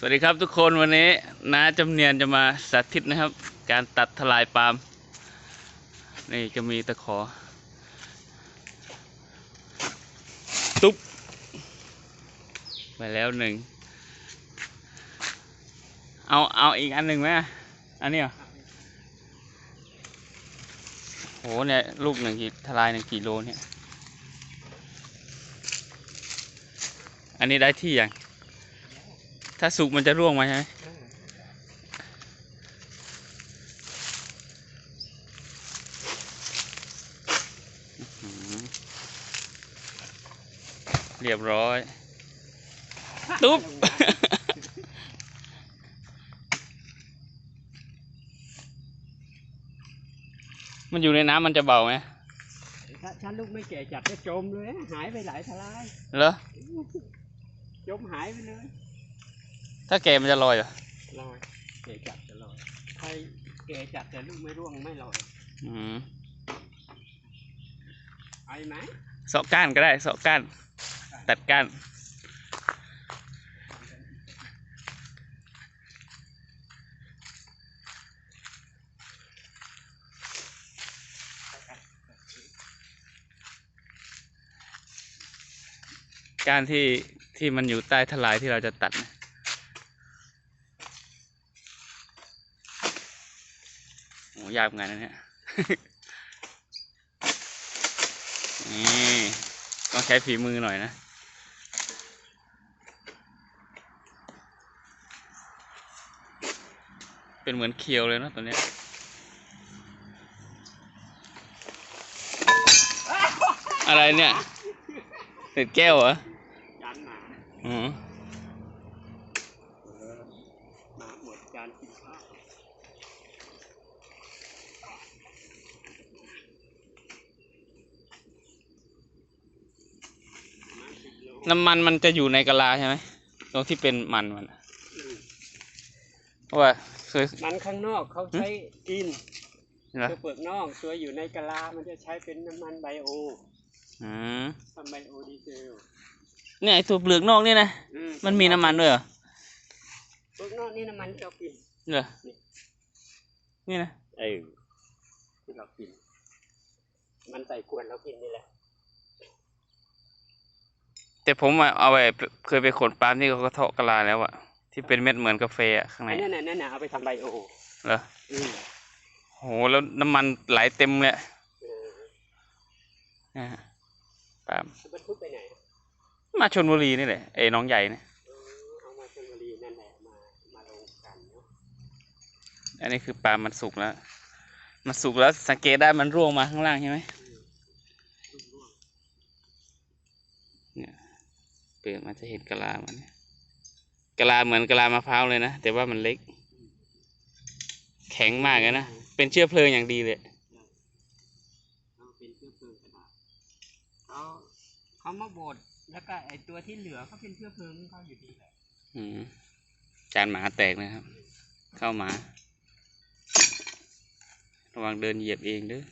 สวัสดีครับทุกคนวันนี้น้าจำเนียนจะมาสาธิตนะครับ การตัดทลายปาล์มนี่จะมีตะขอ ตุ๊บไปแล้วหนึ่งเอาเอาอีกอันหนึ่งไหมอันนี้เหรอโหเนี่ยลูกหนึ่งกี่ทลายหนึ่งกี่โลเนี่ย อันนี้ได้ที่ยัง ถ้าสุกมันจะร่วงมาใช่ไหมอื้อหือเรียบร้อย ตุ๊บ มันอยู่ในน้ำมันจะเบาไหมถ้าฉันลูกไม่แก่จัดก็จมเลย หายไปหลายทลาย เหรอ จมหายไปเลย ถ้าแกมันจะลอยเหรอลอยแก่จัดจะลอยใครแก่จัดแต่ลูกไม่ร่วงไม่ลอยอืมไอ้ไหมเสาะก้านก็ได้เสาะก้าน ตัดก้านการที่ที่มันอยู่ใต้ทลายที่เราจะตัดนะ โอ้ยากเหมือนกันนะเนี่ยนี่ต้องใช้ฝีมือหน่อยนะเป็นเหมือนเคียวเลยเนอะตัวเนี้ยอะไรเนี่ยเศษแก้วเหรอจานหนาอือ หนาหมดจานกินข้าว น้ำมันมันจะอยู่ในกะลาใช่ไหมตรงที่เป็นมันมันอะเพราะว่าเคย มันข้างนอกเขาใช้กินเหรอตัวเปลือกนอกตัวอยู่ในกะลา มันจะใช้เป็นน้ำมันไบโออืมทำไบโอดีเซลเนี่ยไอตัวเปลือกนอกนี่นะ อืมันมีน้ำมันด้วยเหรอ เปลือกนอกนี่น้ำมันที่เรากินเหรอ นี่นะ เออที่เรากิน มันใส่ขวดเรากินนี่แหละ แต่ผมอะเอาไปเคยไปขนปาล์มที่เขากระเทาะกะลาแล้วอะที่เป็นเม็ดเหมือนกาแฟอะข้างในไอ้นั่นน่ะนั่นน่ะเอาไปทำไบโอเหรออืมโหแล้วน้ำมันไหลเต็มเลยอะเออนะฮะปาล์มบรรทุกไปไหนมาชนบุรีนี่แหละไอ้น้องใหญ่เนี่ยเออเอามาชลบุรีนั่นแหละมามาลงกันเนาะอันนี้คือปาล์มมันสุกแล้ว มันสุกแล้วสังเกตได้มันร่วงมาข้างล่างใช่ไหมอืมร่วง เนี่ย เปลือกมันจะเห็นกะลามันเนี่ยกะลาเหมือนกะลามะพร้าวเลยนะ แต่ว่ามันเล็ก แข็งมากเลยนะ เป็นเชื้อเพลิงอย่างดีเลยเอาเป็นเชื้อเพลิงกระดาษเขาเขามาบดแล้วก็ไอตัวที่เหลือเขาเป็นเชื้อเพลิงของเขาอยู่ดีแหละอืมจานหมาแตกนะครับ เข้าหมา ระวังเดินเหยียบเองเด้อ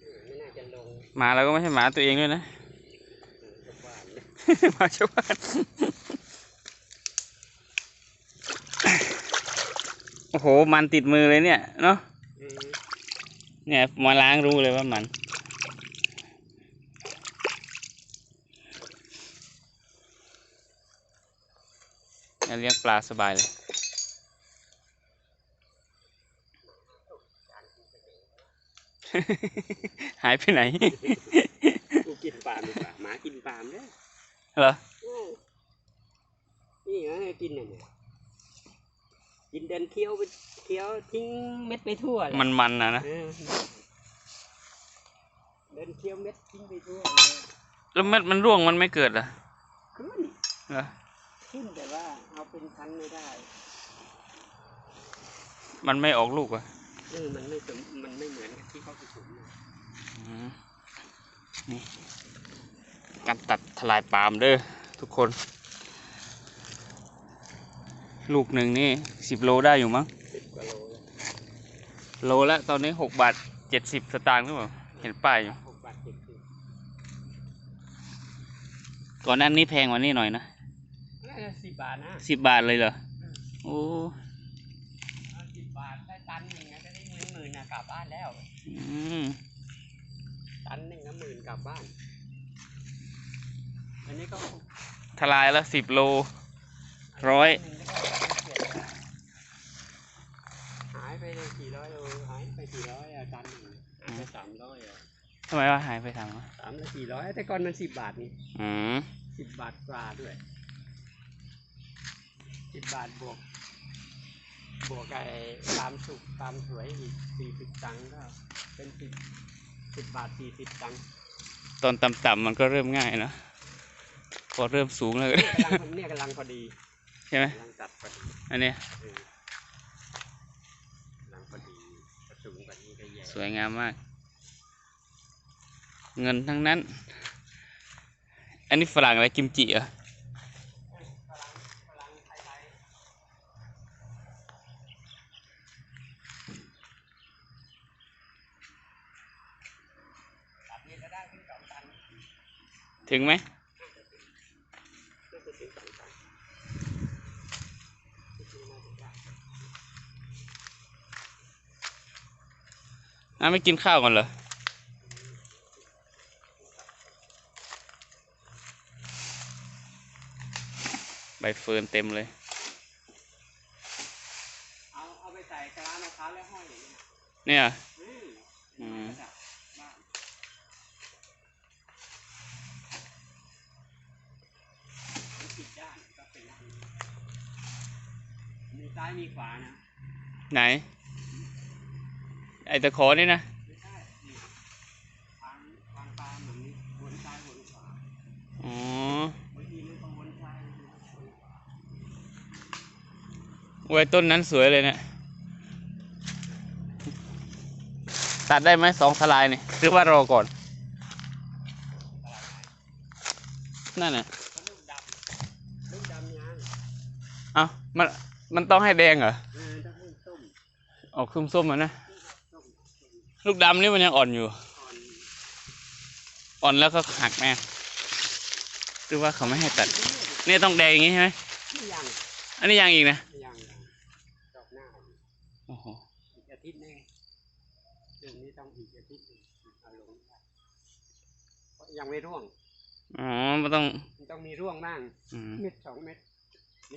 เออไม่น่าจะลง หมาเราก็ไม่ใช่หมาตัวเองด้วยนะเออทุกบ้านเลยหมาชาวบ้านโอ้โห มันติดมือเลยเนี่ยเนาะเออเนี่ยมาล้างรู้เลยว่ามัน เลี้ยงปลาสบายเลย หายไปไหน กูกินปลาดีกว่าหมากินปลามเนี่ยเหรอนี่ไงกินเนี่ยเนี่ยกินเดินเคี้ยวไปเคี้ยวทิ้งเม็ดไปทั่วเลยมันมันนะนะ เออเดินเคี้ยวเม็ดทิ้งไปทั่วเลยแล้วเม็ดมันร่วงมันไม่เกิดเหรอขึ้นเหรอขึ้นแต่ว่าเอาเป็นพันไม่ได้ มันไม่ออกลูกเหรอะ เออมันไม่สมมันไม่เหมือนกับที่เขาผสมนะนี่การตัดทลายปาล์มเด้อทุกคน ลูกหนึ่งนี่สิบโลได้อยู่มั้งสิบกว่าโลแล้วโลละตอนนี้หกบาทเจ็ดสิบสตางค์หรือเปล่าเห็นป้ายอยู่หกบาทเจ็ดสิบก่อนหนั้นนี้แพงกว่านี้หน่อยนะน่าจะสิบบาทนะสิบบาทเลยเหรอ โอ้ กลับบ้านแล้วอืมตันหนึ่งก็หมื่นกลับบ้าน อันนี้ก็ทลายละสิบโลร้อยหนึ่งก็ได้ตันเจ็ดแล้วหายไปเลยกี่ร้อยโลหายไปกี่ร้อยอะตันหนึ่งหายไปสามร้อยอะทำไมว่าหายไปทางวะสามละสี่ร้อยแต่ก่อนมันสิบบาทนี่อืมสิบบาทกว่าด้วยสิบบาทบวก บวกไอ้ตามสุกตามสวยอีกสี่สิบตังค์ก็เป็นสิบสิบบาทสี่สิบตังค์ตอนต่ำๆมันก็เริ่มง่ายเนอะพอเริ่มสูงแล้ว กำลังเนี่ยกำลังพอดีใช่ไหมกำลังตัดพอดีอันเนี้ยเออกำลังพอดีถ้าสูงกว่านี้ก็แย่สวยงามมาก เงินทั้งนั้น อันนี้ฝรั่งอะไรกิมจิเหรอ กำลังกำลังไทยไทยตัดนี่ก็ได้ขึ้นสองตัน ถึงไหมก็คือถึงสองตันก็คือน่าจะได้อ้าวไม่กินข้าวก่อนเหรอ ใบเฟิร์นเต็มเลย เอาเอาไปใส่กระลามะพร้าวแล้วห้อยอย่างนี้นะเนี่ย อืม อืม ระดับบ้านมันติดด้านก็เป็นอันนี้มีซ้ายมีขวานะ ไหน ไอตะขอนี่นี้นะอ๋อบางทีมันก็วนซ้ายบางทีมันก็วนขวาไว้ต้นนั้นสวยเลยเนะี่ยตัดได้ไหมสองทลายนี่หรือว่ารอก่อน นั่นน่ะเอ้ามัน มันต้องให้แดงเหรอ เออต้องให้ส้ม ออกส้มๆอะนะส้มลูกดำนี่มันยังอ่อนอยู่อ่อนอ่อนแล้วก็หักแม่หรือว่าเขาไม่ให้ตัด เนี่ยต้องแดงอย่างงี้ใช่ไหมนี่ยังอันนี้ยังอีกนะยังยังดอกหน้าอยู่โอ้โหอีกอาทิตย์หนึงเดือนนี้ต้องอีกอาทิตย์หนึงเอาลงได้เพราะยังไม่ร่วง อ๋อ มันต้อง มันต้องมีร่วงบ้างอืมเม็ดสองเม็ด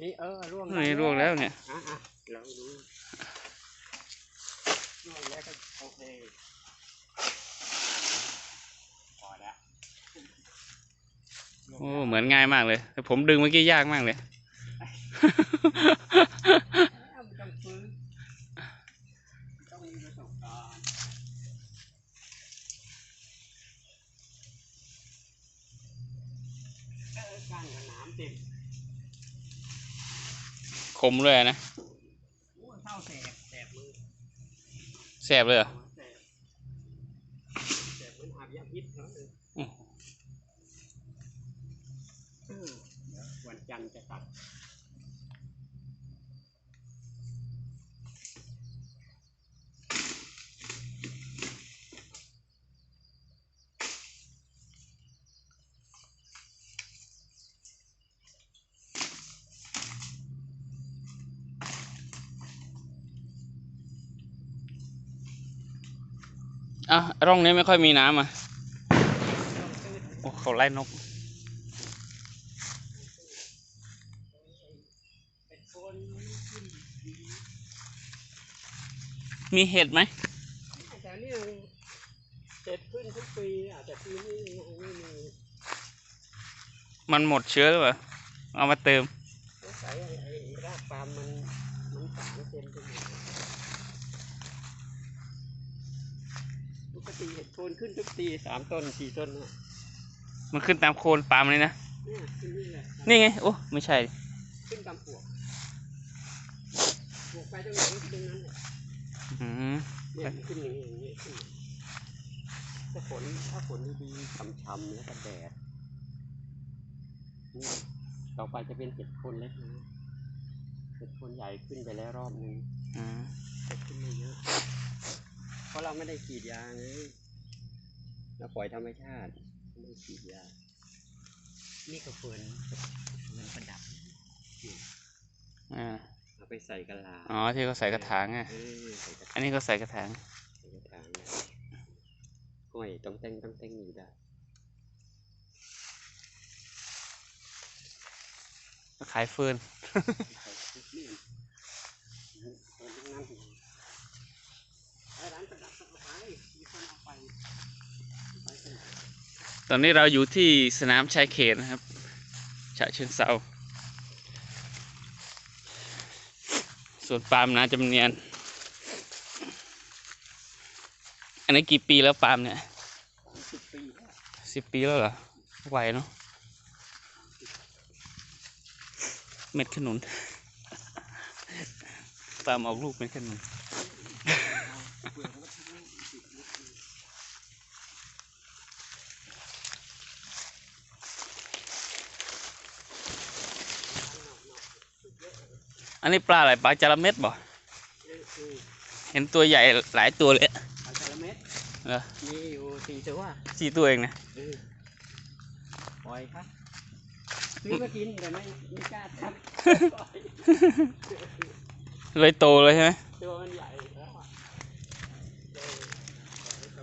นี่เออร่วงนี่ร่วงแล้วเนี่ยอะอะลองดู่วงแล้วก็โอเคพอแล้วโอ้เหมือนง่ายมากเลยแต่ผมดึงเมื่อกี้ยากมากเลย ต้องฟื้นต้องมีประสบการณ์เออการกับน้ำเต็ม คมเลยนะ โอ้เท่าแสบแสบมือ แสบเลยเหรอวันจันทร์จะตัด อะร่องนี้ไม่ค่อยมีน้ำอะโอ้เขาไล่นกเป็นคนขึ้นดีมีเห็ดไหมแต่นี่เสร็จขึ้นทุกปีอะแต่ปีนี้ยังไม่มีมันหมดเชื้อหรือเปล่าเอามาเติมสงสัยไอ้ไอ้รากปาล์มมันมันสารเต็มไปหมดป กติเห็ดโคนขึ้นทุกปีสามต้นสี่ต้นเนี่ยมันขึ้นตามโคนปาล์มเลยนะ เนี่ยขึ้นนี่แหละนี่ไง โอ้ ไม่ใช่ ขึ้นตามปลวกปลวกไปตรงไหนตรงนั้นแหละอืมเนี่ยมันขึ้นอย่างนี้อย่างนี้ขึ้นถ้าฝนถ้าฝนดีๆช่ำๆแล้วก็แดดนี่ต่อไปจะเป็นเห็ดโคนเล็กนะเห็ดโคนใหญ่ขึ้นไปแล้วรอบนึง อืม เห็ดขึ้นไม่เยอะ เพราะเราไม่ได้ฉีดยาไงเราปล่อยธรรมชาติไม่ได้ฉีดยา นี่ก็เฟิร์นเฟิร์นประดับอ่าเอาไปใส่กะลาอ๋อที่เขาใส่กระถางอะเออใส่กระอันนี้ก็ใส่กระถาง ใส่กระถางนะห้อยต้องแต่งต้องแต่งอยู่ได้ขายเฟิร์น ใส่ทุกนี่เฟิร์นทั้งนั้นไอ้ร้านประดับเอาไปมีคนเอาไปไปเถอะ ตอนนี้เราอยู่ที่สนามชายเขตนะครับฉะเชิงเซาส่วนปาล์มนาจำเนียน อันนี้กี่ปีแล้วปาล์มเนี่ยสิบปีสิบปีแล้วเหรอไหวเนาะเม็ดขนุนปาล์มออกลูกเม็ดขนุน เปลือกมันก็ทิ้งสิบนิดนึง อันนี้ปลาอะไรปลาจระเม็ดบ่เออเออเห็นตัวใหญ่หลายตัวเลยเอาจาระเม็ดเหรอมีอยู่สี่ตัวสี่ตัวเองนะเออปล่อยครับซื้อมากินแต่ไม่ไม่กล้าทำปล่อยเลยโตเลยใช่ไหมตัวมันใหญ่แล้วอะเออปล่อยให้โต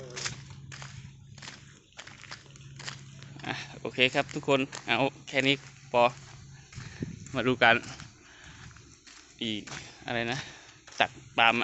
อะโอเคครับทุกคนเอาแค่นี้พอมาดูกัน อีกอะไรนะ ตักปาล์ม